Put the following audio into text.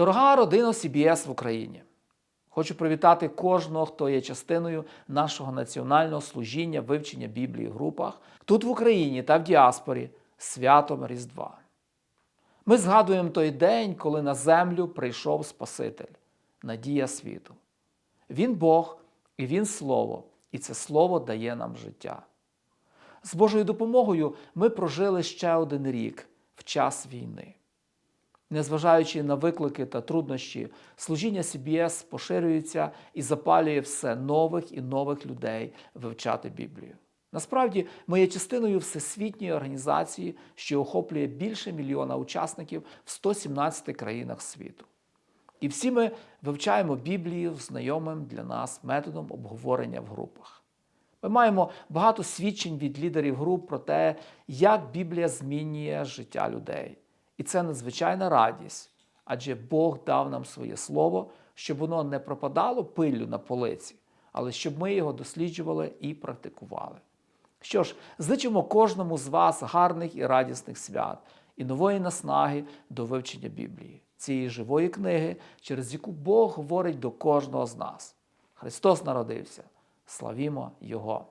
Дорога родина CBS в Україні. Хочу привітати кожного, хто є частиною нашого національного служіння вивчення Біблії в групах тут в Україні та в діаспорі святом Різдва. Ми згадуємо той день, коли на землю прийшов Спаситель, надія світу. Він Бог і Він Слово, і це Слово дає нам життя. З Божою допомогою ми прожили ще один рік в час війни. Незважаючи на виклики та труднощі, служіння CBS поширюється і запалює все нових і нових людей вивчати Біблію. Насправді, ми є частиною всесвітньої організації, що охоплює більше мільйона учасників в 117 країнах світу. І всі ми вивчаємо Біблію знайомим для нас методом обговорення в групах. Ми маємо багато свідчень від лідерів груп про те, як Біблія змінює життя людей. І це надзвичайна радість, адже Бог дав нам своє слово, щоб воно не пропадало пиллю на полиці, але щоб ми його досліджували і практикували. Що ж, зичимо кожному з вас гарних і радісних свят і нової наснаги до вивчення Біблії, цієї живої книги, через яку Бог говорить до кожного з нас. Христос народився. Славімо Його!